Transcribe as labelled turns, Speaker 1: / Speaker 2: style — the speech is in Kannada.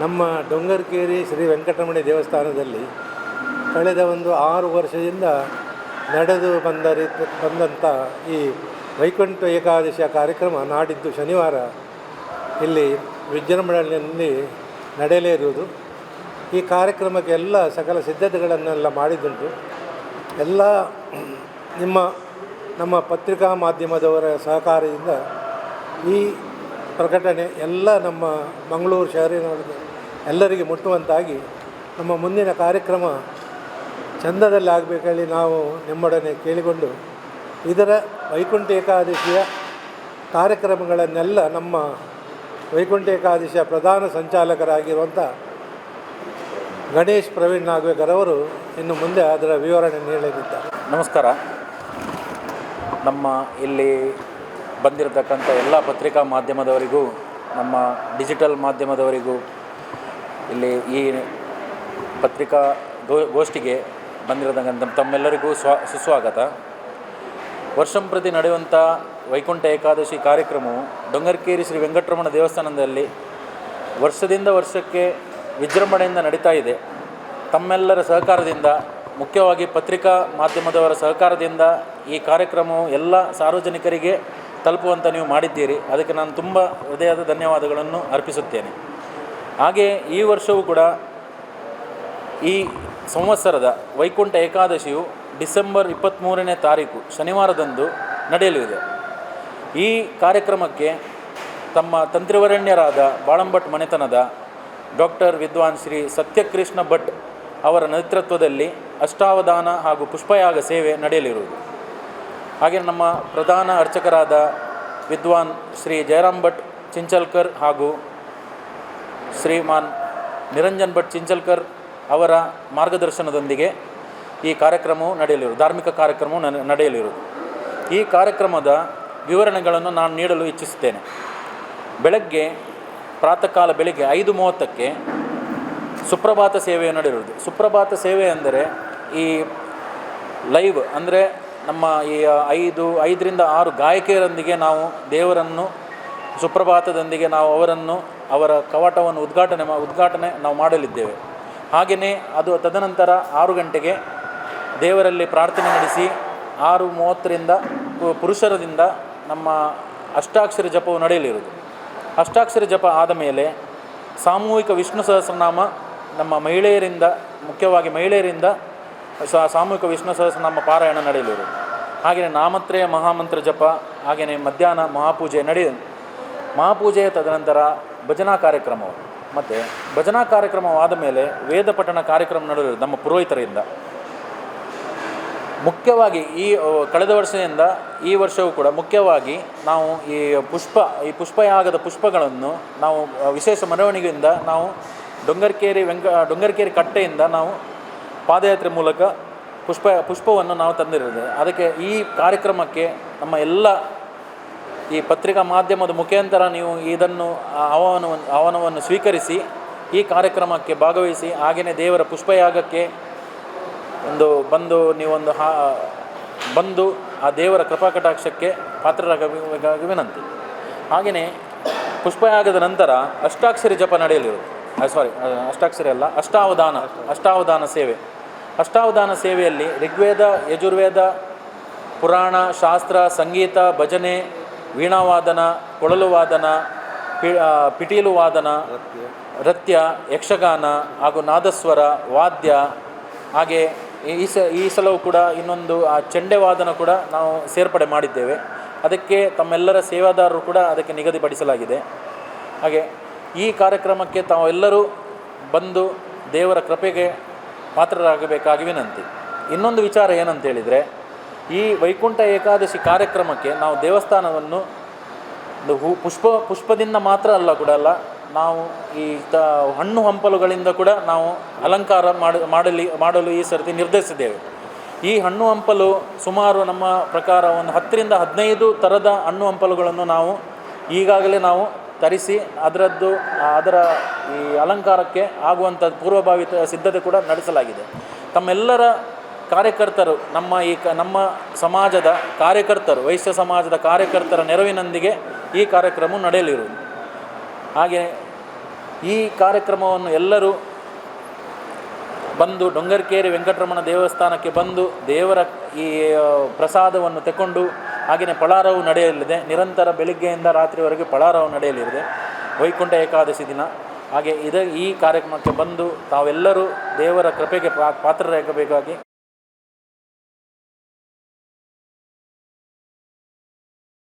Speaker 1: ನಮ್ಮ ಡೊಂಗರ್ಕೇರಿ ಶ್ರೀ ವೆಂಕಟರಮಣಿ ದೇವಸ್ಥಾನದಲ್ಲಿ ಕಳೆದ ಒಂದು ಆರು ವರ್ಷದಿಂದ ನಡೆದು ಬಂದ ರೀತಿ ಬಂದಂಥ ಈ ವೈಕುಂಠ ಏಕಾದಶಿಯ ಕಾರ್ಯಕ್ರಮ ನಾಡಿದ್ದು ಶನಿವಾರ ಇಲ್ಲಿ ವಿಜೃಂಭಣೆಯಲ್ಲಿ ನಡೆಯಲೇ ಇರುವುದು ಈ ಕಾರ್ಯಕ್ರಮಕ್ಕೆ ಎಲ್ಲ ಸಕಲ ಸಿದ್ಧತೆಗಳನ್ನೆಲ್ಲ ಮಾಡಿದ್ದುಂಟು. ಎಲ್ಲ ನಿಮ್ಮ, ನಮ್ಮ ಪತ್ರಿಕಾ ಮಾಧ್ಯಮದವರ ಸಹಕಾರದಿಂದ ಈ ಪ್ರಕಟಣೆ ಎಲ್ಲ ನಮ್ಮ ಮಂಗಳೂರು ಶಹರಿನ ಎಲ್ಲರಿಗೆ ಮುಟ್ಟುವಂತಾಗಿ ನಮ್ಮ ಮುಂದಿನ ಕಾರ್ಯಕ್ರಮ ಚಂದದಲ್ಲಿ ಆಗಬೇಕಲ್ಲಿ ನಾವು ನಿಮ್ಮೊಡನೆ ಕೇಳಿಕೊಂಡು ಇದರ ವೈಕುಂಠ ಏಕಾದಶಿಯ ಕಾರ್ಯಕ್ರಮಗಳನ್ನೆಲ್ಲ ನಮ್ಮ ವೈಕುಂಠ ಏಕಾದಶಿಯ ಪ್ರಧಾನ ಸಂಚಾಲಕರಾಗಿರುವಂಥ ಗಣೇಶ್ ಪ್ರವೀಣ್ ನಾಗ್ವೇಕರ್ ಅವರು ಇನ್ನು ಮುಂದೆ ಅದರ ವಿವರಣೆ ನೀಡಲಿದ್ದಾರೆ
Speaker 2: ನಮಸ್ಕಾರ. ನಮ್ಮ ಇಲ್ಲಿ ಬಂದಿರತಕ್ಕಂಥ ಎಲ್ಲ ಪತ್ರಿಕಾ ಮಾಧ್ಯಮದವರಿಗೂ, ನಮ್ಮ ಡಿಜಿಟಲ್ ಮಾಧ್ಯಮದವರಿಗೂ, ಇಲ್ಲಿ ಈ ಪತ್ರಿಕಾ ಗೋ, ಗೋಷ್ಠಿಗೆ ಬಂದಿರತಕ್ಕಂಥ ತಮ್ಮೆಲ್ಲರಿಗೂ ಸ್ವ, ಸುಸ್ವಾಗತ. ವರ್ಷಂಪ್ರತಿ ನಡೆಯುವಂಥ ವೈಕುಂಠ ಏಕಾದಶಿ ಕಾರ್ಯಕ್ರಮವು ಡೊಂಗರ್ಕೇರಿ ಶ್ರೀ ವೆಂಕಟರಮಣ ದೇವಸ್ಥಾನದಲ್ಲಿ ವರ್ಷದಿಂದ ವರ್ಷಕ್ಕೆ ವಿಜೃಂಭಣೆಯಿಂದ ನಡೀತಾ ಇದೆ. ತಮ್ಮೆಲ್ಲರ ಸಹಕಾರದಿಂದ, ಮುಖ್ಯವಾಗಿ ಪತ್ರಿಕಾ ಮಾಧ್ಯಮದವರ ಸಹಕಾರದಿಂದ ಈ ಕಾರ್ಯಕ್ರಮವು ಎಲ್ಲ ಸಾರ್ವಜನಿಕರಿಗೆ ತಲುಪುವಂತ ನೀವು ಮಾಡಿದ್ದೀರಿ. ಅದಕ್ಕೆ ನಾನು ತುಂಬ ಹೃದಯದ ಧನ್ಯವಾದಗಳನ್ನು ಅರ್ಪಿಸುತ್ತೇನೆ. ಹಾಗೆ ಈ ವರ್ಷವೂ ಕೂಡ ಈ ಸಂವತ್ಸರದ ವೈಕುಂಠ ಏಕಾದಶಿಯು ಡಿಸೆಂಬರ್ ಇಪ್ಪತ್ತ್ಮೂರನೇ ತಾರೀಕು ಶನಿವಾರದಂದು ನಡೆಯಲಿದೆ. ಈ ಕಾರ್ಯಕ್ರಮಕ್ಕೆ ತಮ್ಮ ತಂತ್ರಿವರಣ್ಯರಾದ ಬಾಳಂಭಟ್ ಮನೆತನದ ಡಾಕ್ಟರ್ ವಿದ್ವಾನ್ ಶ್ರೀ ಸತ್ಯಕೃಷ್ಣ ಭಟ್ ಅವರ ನೇತೃತ್ವದಲ್ಲಿ ಅಷ್ಟಾವಧಾನ ಹಾಗೂ ಪುಷ್ಪಯಾಗ ಸೇವೆ ನಡೆಯಲಿರುವುದು. ಹಾಗೆ ನಮ್ಮ ಪ್ರಧಾನ ಅರ್ಚಕರಾದ ವಿದ್ವಾನ್ ಶ್ರೀ ಜಯರಾಮ್ ಭಟ್ ಚಿಂಚಲ್ಕರ್ ಹಾಗೂ ಶ್ರೀಮಾನ್ ನಿರಂಜನ್ ಭಟ್ ಚಿಂಚಲ್ಕರ್ ಅವರ ಮಾರ್ಗದರ್ಶನದೊಂದಿಗೆ ಈ ಕಾರ್ಯಕ್ರಮವು ನಡೆಯಲಿರು ಧಾರ್ಮಿಕ ಕಾರ್ಯಕ್ರಮವು ನಡೆಯಲಿರುವುದು. ಈ ಕಾರ್ಯಕ್ರಮದ ವಿವರಣೆಗಳನ್ನು ನಾನು ನೀಡಲು ಇಚ್ಛಿಸುತ್ತೇನೆ. ಬೆಳಗ್ಗೆ ಪ್ರಾತಃ ಕಾಲ ಬೆಳಿಗ್ಗೆ ಐದು ಮೂವತ್ತಕ್ಕೆ ಸುಪ್ರಭಾತ ಸೇವೆಯು ನಡೆಯುವುದು ಸುಪ್ರಭಾತ ಸೇವೆ ಅಂದರೆ ಈ ಲೈವ್ ಅಂದರೆ ನಮ್ಮ ಈ ಐದು, ಐದರಿಂದ ಆರು ಗಾಯಕಿಯರೊಂದಿಗೆ ನಾವು ದೇವರನ್ನು, ಸುಪ್ರಭಾತದೊಂದಿಗೆ ನಾವು ಅವರನ್ನು, ಅವರ ಕವಾಟವನ್ನು ಉದ್ಘಾಟನೆ ಉದ್ಘಾಟನೆ ನಾವು ಮಾಡಲಿದ್ದೇವೆ. ಹಾಗೆಯೇ ಅದು ತದನಂತರ ಆರು ಗಂಟೆಗೆ ದೇವರಲ್ಲಿ ಪ್ರಾರ್ಥನೆ ನಡೆಸಿ ಆರು ಮೂವತ್ತರಿಂದ ಪುರುಷರದಿಂದ ನಮ್ಮ ಅಷ್ಟಾಕ್ಷರ ಜಪವು ನಡೆಯಲಿರುವುದು. ಅಷ್ಟಾಕ್ಷರ ಜಪ ಆದ ಮೇಲೆ ಸಾಮೂಹಿಕ ವಿಷ್ಣು ಸಹಸ್ರನಾಮ ನಮ್ಮ ಮಹಿಳೆಯರಿಂದ, ಮುಖ್ಯವಾಗಿ ಮಹಿಳೆಯರಿಂದ ಸಾಮೂಹಿಕ ವಿಷ್ಣು ಸಹಸ್ರನಾಮ ಪಾರಾಯಣ ನಡೆಯಲಿರು ಹಾಗೆಯೇ ನಾಮತ್ರಯ ಮಹಾಮಂತ್ರ ಜಪ, ಹಾಗೆಯೇ ಮಧ್ಯಾಹ್ನ ಮಹಾಪೂಜೆ ನಡೆಯ ಮಹಾಪೂಜೆಯ ತದನಂತರ ಭಜನಾ ಕಾರ್ಯಕ್ರಮವು. ಮತ್ತು ಭಜನಾ ಕಾರ್ಯಕ್ರಮವಾದ ಮೇಲೆ ವೇದ ಪಠಣ ಕಾರ್ಯಕ್ರಮ ನಡೆಯಲಿರುವುದು ನಮ್ಮ ಪುರೋಹಿತರಿಂದ. ಮುಖ್ಯವಾಗಿ ಈ ಕಳೆದ ವರ್ಷದಿಂದ ಈ ವರ್ಷವೂ ಕೂಡ ಮುಖ್ಯವಾಗಿ ನಾವು ಈ ಪುಷ್ಪ, ಈ ಪುಷ್ಪಯಾಗದ ಪುಷ್ಪಗಳನ್ನು ನಾವು, ವಿಶೇಷ ಮೆರವಣಿಗೆಯಿಂದ ನಾವು ಡೊಂಗರ್ಕೇರಿ ವೆಂಕ, ಡೊಂಗರ್ಕೇರಿ ಕಟ್ಟೆಯಿಂದ ನಾವು ಪಾದಯಾತ್ರೆ ಮೂಲಕ ಪುಷ್ಪ, ಪುಷ್ಪವನ್ನು ನಾವು ತಂದಿರೋದು. ಅದಕ್ಕೆ ಈ ಕಾರ್ಯಕ್ರಮಕ್ಕೆ ನಮ್ಮ ಎಲ್ಲ ಈ ಪತ್ರಿಕಾ ಮಾಧ್ಯಮದ ಮುಖಾಂತರ ನೀವು ಇದನ್ನು ಆಹ್ವಾನವನ್ನು ಆಹ್ವಾನವನ್ನು ಸ್ವೀಕರಿಸಿ, ಈ ಕಾರ್ಯಕ್ರಮಕ್ಕೆ ಭಾಗವಹಿಸಿ, ಹಾಗೆಯೇ ದೇವರ ಪುಷ್ಪಯಾಗಕ್ಕೆ ಒಂದು ಬಂದು ನೀವೊಂದು ಹಾ, ಬಂದು ಆ ದೇವರ ಕೃಪಾಕಟಾಕ್ಷಕ್ಕೆ ಪಾತ್ರರಾಗಬೇಕಾಗಿ ವಿನಂತಿ. ಹಾಗೆಯೇ ಪುಷ್ಪಯಾಗದ ನಂತರ ಅಷ್ಟಾಕ್ಷರಿ ಜಪ ನಡೆಯಲಿರುವುದು. ಸಾರಿ ಅಷ್ಟಾಕ್ಷರಿ ಅಲ್ಲ, ಅಷ್ಟಾವಧಾನ ಅಷ್ಟಾವಧಾನ ಸೇವೆ. ಅಷ್ಟಾವಧಾನ ಸೇವೆಯಲ್ಲಿ ಋಗ್ವೇದ, ಯಜುರ್ವೇದ, ಪುರಾಣ, ಶಾಸ್ತ್ರ, ಸಂಗೀತ, ಭಜನೆ, ವೀಣಾವಾದನ ಕೊಳಲು ವಾದನ ಪಿ ಪಿಟೀಲುವಾದನ ಪಿಟೀಲು ವಾದನ ನೃತ್ಯ ಯಕ್ಷಗಾನ ಹಾಗೂ ನಾದಸ್ವರ, ವಾದ್ಯ, ಹಾಗೆ ಈ ಸ, ಈ ಸಲವೂ ಕೂಡ ಇನ್ನೊಂದು, ಆ ಚೆಂಡೆ ವಾದನ ಕೂಡ ನಾವು ಸೇರ್ಪಡೆ ಮಾಡಿದ್ದೇವೆ. ಅದಕ್ಕೆ ತಮ್ಮೆಲ್ಲರ ಸೇವಾದಾರರು ಕೂಡ ಅದಕ್ಕೆ ನಿಗದಿಪಡಿಸಲಾಗಿದೆ ಹಾಗೆ ಈ ಕಾರ್ಯಕ್ರಮಕ್ಕೆ ತಾವೆಲ್ಲರೂ ಬಂದು ದೇವರ ಕೃಪೆಗೆ ಪಾತ್ರರಾಗಬೇಕಾಗಿ ವಿನಂತಿ. ಇನ್ನೊಂದು ವಿಚಾರ ಏನಂತ ಹೇಳಿದರೆ ಈ ವೈಕುಂಠ ಏಕಾದಶಿ ಕಾರ್ಯಕ್ರಮಕ್ಕೆ ನಾವು ದೇವಸ್ಥಾನವನ್ನು ಹೂ, ಪುಷ್ಪ, ಪುಷ್ಪದಿಂದ ಮಾತ್ರ ಅಲ್ಲ ಕೂಡ ಅಲ್ಲ, ನಾವು ಈ ತ, ಹಣ್ಣು ಹಂಪಲುಗಳಿಂದ ಕೂಡ ನಾವು ಅಲಂಕಾರ ಮಾಡಿ, ಮಾಡಲಿ, ಮಾಡಲು ಈ ಸರ್ತಿ ನಿರ್ಧರಿಸಿದ್ದೇವೆ. ಈ ಹಣ್ಣು ಹಂಪಲು ಸುಮಾರು ನಮ್ಮ ಪ್ರಕಾರ ಒಂದು ಹತ್ತರಿಂದ ಹದಿನೈದು ಥರದ ಹಣ್ಣು ಹಂಪಲುಗಳನ್ನು ನಾವು ಈಗಾಗಲೇ ನಾವು ತರಿಸಿ ಅದರದ್ದು ಅದರ ಈ ಅಲಂಕಾರಕ್ಕೆ ಆಗುವಂಥ ಪೂರ್ವಭಾವಿ ಸಿದ್ಧತೆ ಕೂಡ ನಡೆಸಲಾಗಿದೆ. ತಮ್ಮೆಲ್ಲರ ಕಾರ್ಯಕರ್ತರು, ನಮ್ಮ ಈ ಕ, ನಮ್ಮ ಸಮಾಜದ ಕಾರ್ಯಕರ್ತರು, ವೈಶ್ಯ ಸಮಾಜದ ಕಾರ್ಯಕರ್ತರ ನೆರವಿನೊಂದಿಗೆ ಈ ಕಾರ್ಯಕ್ರಮ ನಡೆಯಲಿರುವುದು. ಹಾಗೆ ಈ ಕಾರ್ಯಕ್ರಮವನ್ನು ಎಲ್ಲರೂ ಬಂದು ಡೊಂಗರ್ಕೇರಿ ವೆಂಕಟರಮಣ ದೇವಸ್ಥಾನಕ್ಕೆ ಬಂದು ದೇವರ ಈ ಪ್ರಸಾದವನ್ನು ತಗೊಂಡು ಹಾಗೆಯೇ ಪಳಾರವು ನಡೆಯಲಿದೆ. ನಿರಂತರ ಬೆಳಿಗ್ಗೆಯಿಂದ ರಾತ್ರಿವರೆಗೆ ಪಳಾರವು ನಡೆಯಲಿದೆ. ವೈಕುಂಠ ಏಕಾದಶಿ ದಿನ. ಹಾಗೆ ಇದ ಈ ಕಾರ್ಯಕ್ರಮಕ್ಕೆ ಬಂದು ತಾವೆಲ್ಲರೂ ದೇವರ ಕೃಪೆಗೆ ಪಾತ್ರರಾಗಬೇಕಾಗಿ